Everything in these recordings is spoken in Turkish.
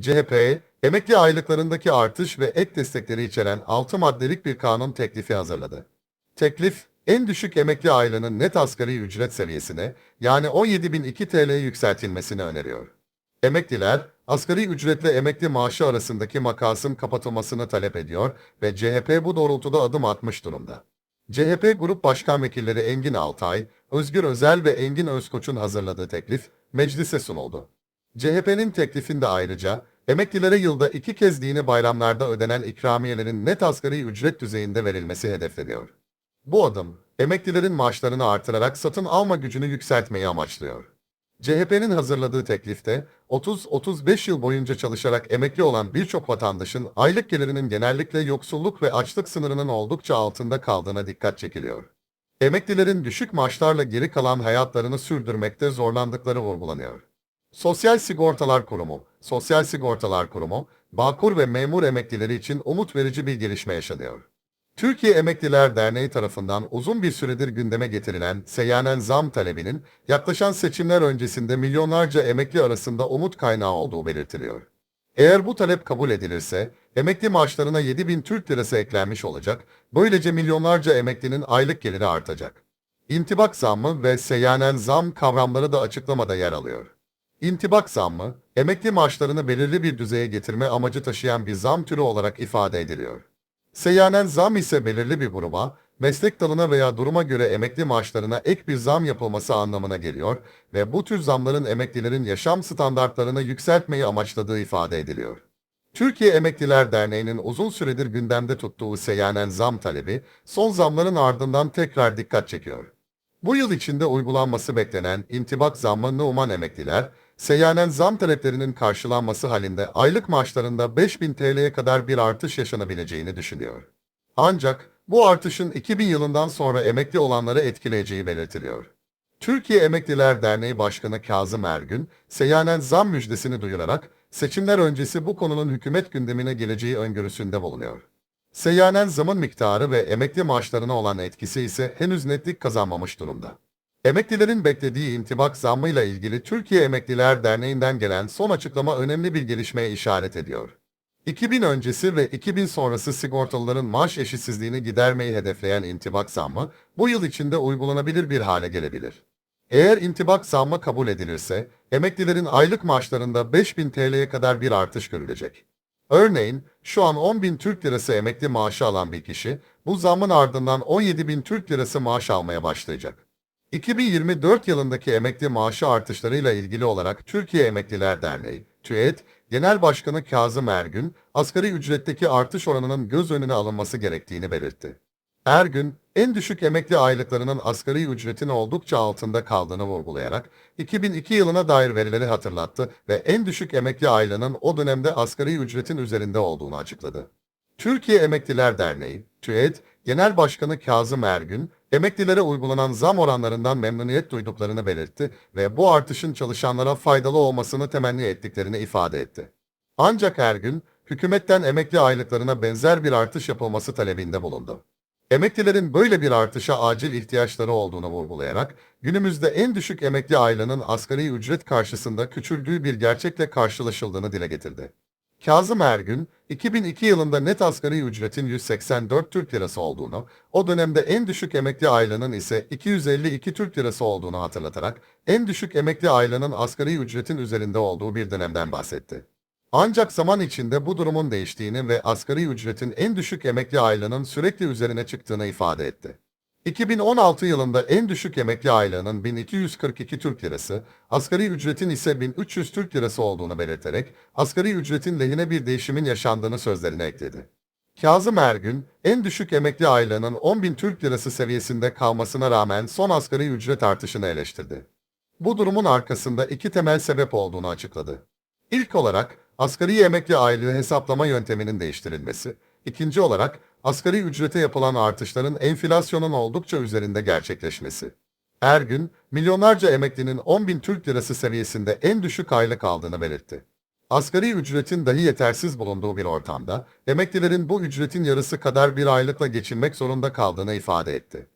CHP, emekli aylıklarındaki artış ve ek destekleri içeren 6 maddelik bir kanun teklifi hazırladı. Teklif, en düşük emekli aylığının net asgari ücret seviyesine yani 17.002 TL'ye yükseltilmesini öneriyor. Emekliler, asgari ücretle emekli maaşı arasındaki makasın kapatılmasını talep ediyor ve CHP bu doğrultuda adım atmış durumda. CHP Grup Başkan Vekilleri Engin Altay, Özgür Özel ve Engin Özkoç'un hazırladığı teklif meclise sunuldu. CHP'nin teklifinde ayrıca emeklilere yılda iki kez dini bayramlarda ödenen ikramiyelerin net asgari ücret düzeyinde verilmesi hedefleniyor. Bu adım, emeklilerin maaşlarını artırarak satın alma gücünü yükseltmeyi amaçlıyor. CHP'nin hazırladığı teklifte 30-35 yıl boyunca çalışarak emekli olan birçok vatandaşın aylık gelirinin genellikle yoksulluk ve açlık sınırının oldukça altında kaldığına dikkat çekiliyor. Emeklilerin düşük maaşlarla geri kalan hayatlarını sürdürmekte zorlandıkları vurgulanıyor. Sosyal Sigortalar Kurumu, Sosyal Sigortalar Kurumu, Bağkur ve memur emeklileri için umut verici bir gelişme yaşanıyor. Türkiye Emekliler Derneği tarafından uzun bir süredir gündeme getirilen seyyanen zam talebinin yaklaşan seçimler öncesinde milyonlarca emekli arasında umut kaynağı olduğu belirtiliyor. Eğer bu talep kabul edilirse, emekli maaşlarına 7 bin Türk lirası eklenmiş olacak, böylece milyonlarca emeklinin aylık geliri artacak. İntibak zammı ve seyyanen zam kavramları da açıklamada yer alıyor. İntibak zammı, emekli maaşlarını belirli bir düzeye getirme amacı taşıyan bir zam türü olarak ifade ediliyor. Seyyanen zam ise belirli bir gruba, meslek dalına veya duruma göre emekli maaşlarına ek bir zam yapılması anlamına geliyor ve bu tür zamların emeklilerin yaşam standartlarını yükseltmeyi amaçladığı ifade ediliyor. Türkiye Emekliler Derneği'nin uzun süredir gündemde tuttuğu seyyanen zam talebi, son zamların ardından tekrar dikkat çekiyor. Bu yıl içinde uygulanması beklenen intibak zammını uman emekliler, seyyanen zam taleplerinin karşılanması halinde aylık maaşlarında 5000 TL'ye kadar bir artış yaşanabileceğini düşünüyor. Ancak bu artışın 2000 yılından sonra emekli olanları etkileyeceği belirtiliyor. Türkiye Emekliler Derneği Başkanı Kazım Ergün, seyyanen zam müjdesini duyurarak seçimler öncesi bu konunun hükümet gündemine geleceği öngörüsünde bulunuyor. Seyyanen zamın miktarı ve emekli maaşlarına olan etkisi ise henüz netlik kazanmamış durumda. Emeklilerin beklediği intibak zammıyla ilgili Türkiye Emekliler Derneği'nden gelen son açıklama önemli bir gelişmeye işaret ediyor. 2000 öncesi ve 2000 sonrası sigortalıların maaş eşitsizliğini gidermeyi hedefleyen intibak zammı bu yıl içinde uygulanabilir bir hale gelebilir. Eğer intibak zammı kabul edilirse, emeklilerin aylık maaşlarında 5000 TL'ye kadar bir artış görülecek. Örneğin, şu an 10.000 Türk Lirası emekli maaşı alan bir kişi, bu zammın ardından 17.000 Türk Lirası maaş almaya başlayacak. 2024 yılındaki emekli maaşı artışlarıyla ilgili olarak Türkiye Emekliler Derneği, TÜET, Genel Başkanı Kazım Ergün, asgari ücretteki artış oranının göz önüne alınması gerektiğini belirtti. Ergün, en düşük emekli aylıklarının asgari ücretin oldukça altında kaldığını vurgulayarak 2002 yılına dair verileri hatırlattı ve en düşük emekli aylığının o dönemde asgari ücretin üzerinde olduğunu açıkladı. Türkiye Emekliler Derneği, TÜET, Genel Başkanı Kazım Ergün, emeklilere uygulanan zam oranlarından memnuniyet duyduklarını belirtti ve bu artışın çalışanlara faydalı olmasını temenni ettiklerini ifade etti. Ancak Ergün, hükümetten emekli aylıklarına benzer bir artış yapılması talebinde bulundu. Emeklilerin böyle bir artışa acil ihtiyaçları olduğunu vurgulayarak, günümüzde en düşük emekli aylığının asgari ücret karşısında küçüldüğü bir gerçekle karşılaşıldığını dile getirdi. Kazım Ergün, 2002 yılında net asgari ücretin 184 Türk Lirası olduğunu, o dönemde en düşük emekli aylığının ise 252 Türk Lirası olduğunu hatırlatarak, en düşük emekli aylığının asgari ücretin üzerinde olduğu bir dönemden bahsetti. Ancak zaman içinde bu durumun değiştiğini ve asgari ücretin en düşük emekli aylığının sürekli üzerine çıktığını ifade etti. 2016 yılında en düşük emekli aylığının 1242 Türk Lirası, asgari ücretin ise 1300 Türk Lirası olduğunu belirterek, asgari ücretin lehine bir değişimin yaşandığını sözlerine ekledi. Kazım Ergün, en düşük emekli aylığının 10.000 Türk Lirası seviyesinde kalmasına rağmen son asgari ücret artışını eleştirdi. Bu durumun arkasında iki temel sebep olduğunu açıkladı. İlk olarak, asgari emekli aylığı hesaplama yönteminin değiştirilmesi, ikinci olarak, asgari ücrete yapılan artışların enflasyonun oldukça üzerinde gerçekleşmesi. Her gün milyonlarca emeklinin 10 bin Türk lirası seviyesinde en düşük aylık aldığını belirtti. Asgari ücretin dahi yetersiz bulunduğu bir ortamda, emeklilerin bu ücretin yarısı kadar bir aylıkla geçinmek zorunda kaldığını ifade etti.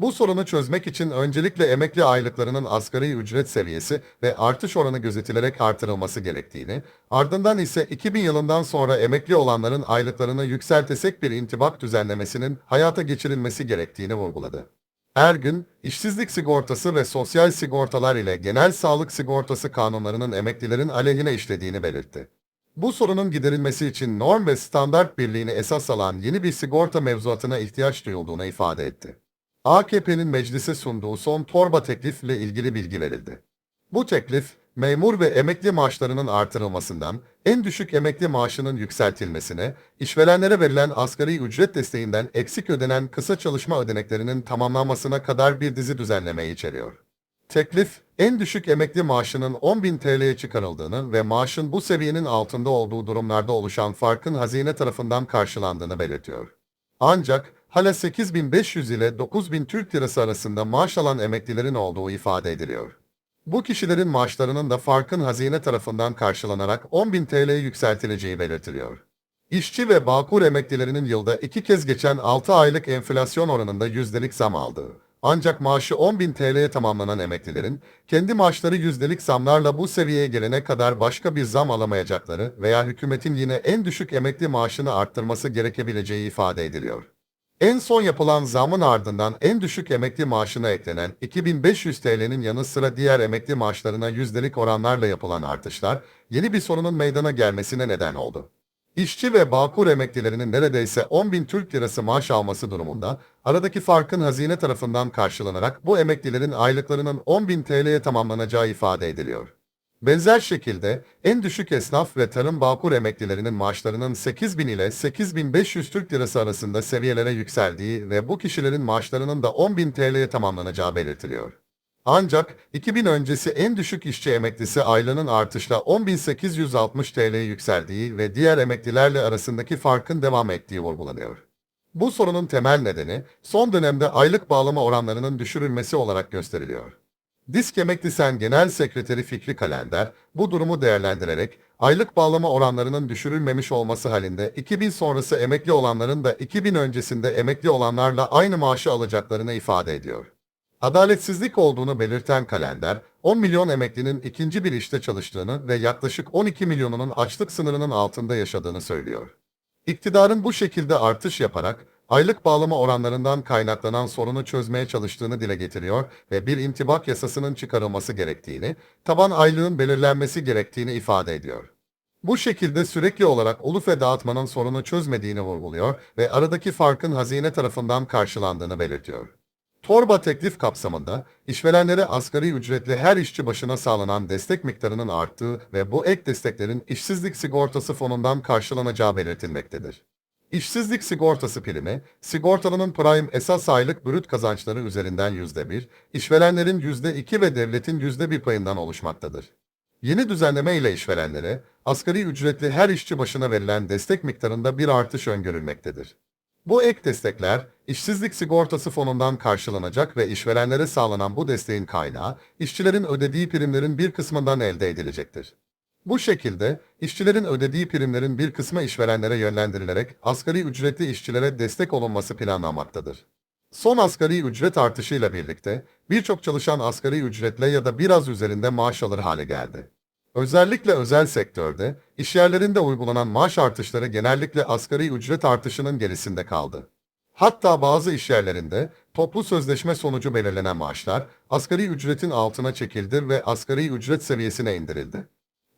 Bu sorunu çözmek için öncelikle emekli aylıklarının asgari ücret seviyesi ve artış oranı gözetilerek artırılması gerektiğini, ardından ise 2000 yılından sonra emekli olanların aylıklarını yükseltesek bir intibak düzenlemesinin hayata geçirilmesi gerektiğini vurguladı. Ergün, işsizlik sigortası ve sosyal sigortalar ile genel sağlık sigortası kanunlarının emeklilerin aleyhine işlediğini belirtti. Bu sorunun giderilmesi için norm ve standart birliğini esas alan yeni bir sigorta mevzuatına ihtiyaç duyulduğunu ifade etti. AKP'nin meclise sunduğu son torba teklifle ilgili bilgi verildi. Bu teklif, memur ve emekli maaşlarının artırılmasından, en düşük emekli maaşının yükseltilmesine, işverenlere verilen asgari ücret desteğinden eksik ödenen kısa çalışma ödeneklerinin tamamlanmasına kadar bir dizi düzenlemeyi içeriyor. Teklif, en düşük emekli maaşının 10.000 TL'ye çıkarıldığını ve maaşın bu seviyenin altında olduğu durumlarda oluşan farkın hazine tarafından karşılandığını belirtiyor. Ancak hala 8500 ile 9000 Türk Lirası arasında maaş alan emeklilerin olduğu ifade ediliyor. Bu kişilerin maaşlarının da farkın hazine tarafından karşılanarak 10.000 TL'ye yükseltileceği belirtiliyor. İşçi ve Bağkur emeklilerinin yılda iki kez geçen 6 aylık enflasyon oranında yüzdelik zam aldığı, ancak maaşı 10.000 TL'ye tamamlanan emeklilerin, kendi maaşları yüzdelik zamlarla bu seviyeye gelene kadar başka bir zam alamayacakları veya hükümetin yine en düşük emekli maaşını arttırması gerekebileceği ifade ediliyor. En son yapılan zamın ardından en düşük emekli maaşına eklenen 2500 TL'nin yanı sıra diğer emekli maaşlarına yüzdelik oranlarla yapılan artışlar, yeni bir sorunun meydana gelmesine neden oldu. İşçi ve Bağkur emeklilerinin neredeyse 10.000 Türk Lirası maaş alması durumunda, aradaki farkın hazine tarafından karşılanarak bu emeklilerin aylıklarının 10.000 TL'ye tamamlanacağı ifade ediliyor. Benzer şekilde en düşük esnaf ve tarım Bağkur emeklilerinin maaşlarının 8.000 ile 8.500 Türk Lirası arasında seviyelere yükseldiği ve bu kişilerin maaşlarının da 10.000 TL'ye tamamlanacağı belirtiliyor. Ancak 2000 öncesi en düşük işçi emeklisi aylığının artışla 10.860 TL'ye yükseldiği ve diğer emeklilerle arasındaki farkın devam ettiği vurgulanıyor. Bu sorunun temel nedeni son dönemde aylık bağlama oranlarının düşürülmesi olarak gösteriliyor. Disk Emeklisen Genel Sekreteri Fikri Kalender, bu durumu değerlendirerek, aylık bağlama oranlarının düşürülmemiş olması halinde 2000 sonrası emekli olanların da 2000 öncesinde emekli olanlarla aynı maaşı alacaklarını ifade ediyor. Adaletsizlik olduğunu belirten kalender, 10 milyon emeklinin ikinci bir işte çalıştığını ve yaklaşık 12 milyonunun açlık sınırının altında yaşadığını söylüyor. İktidarın bu şekilde artış yaparak, aylık bağlama oranlarından kaynaklanan sorunu çözmeye çalıştığını dile getiriyor ve bir intibak yasasının çıkarılması gerektiğini, taban aylığın belirlenmesi gerektiğini ifade ediyor. Bu şekilde sürekli olarak ulufe dağıtmanın sorunu çözmediğini vurguluyor ve aradaki farkın hazine tarafından karşılandığını belirtiyor. Torba teklif kapsamında işverenlere asgari ücretli her işçi başına sağlanan destek miktarının arttığı ve bu ek desteklerin işsizlik sigortası fonundan karşılanacağı belirtilmektedir. İşsizlik sigortası primi, sigortalının prime esas aylık brüt kazançları üzerinden %1, işverenlerin %2 ve devletin %1 payından oluşmaktadır. Yeni düzenleme ile işverenlere, asgari ücretli her işçi başına verilen destek miktarında bir artış öngörülmektedir. Bu ek destekler, işsizlik sigortası fonundan karşılanacak ve işverenlere sağlanan bu desteğin kaynağı, işçilerin ödediği primlerin bir kısmından elde edilecektir. Bu şekilde, işçilerin ödediği primlerin bir kısmı işverenlere yönlendirilerek asgari ücretli işçilere destek olunması planlanmaktadır. Son asgari ücret artışıyla birlikte, birçok çalışan asgari ücretle ya da biraz üzerinde maaş alır hale geldi. Özellikle özel sektörde, işyerlerinde uygulanan maaş artışları genellikle asgari ücret artışının gerisinde kaldı. Hatta bazı işyerlerinde toplu sözleşme sonucu belirlenen maaşlar asgari ücretin altına çekildi ve asgari ücret seviyesine indirildi.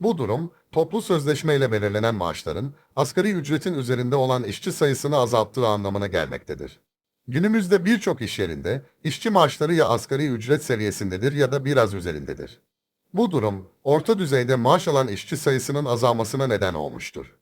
Bu durum, toplu sözleşmeyle belirlenen maaşların asgari ücretin üzerinde olan işçi sayısını azalttığı anlamına gelmektedir. Günümüzde birçok iş yerinde işçi maaşları ya asgari ücret seviyesindedir ya da biraz üzerindedir. Bu durum, orta düzeyde maaş alan işçi sayısının azalmasına neden olmuştur.